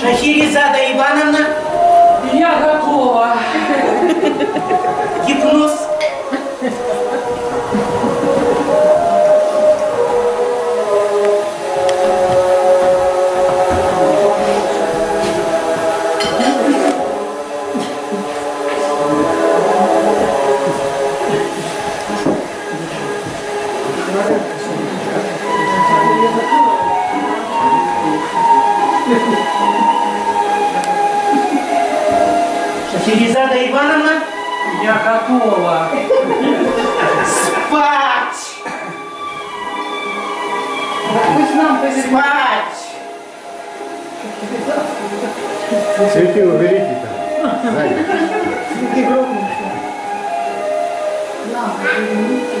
Шахерезада Ивановна, Я готова. гипноз. Шахерезада Ивановна, Я готова. спать! Пусть нам повернет. Спать! Светило уберите там. Сзади. Лампу верните.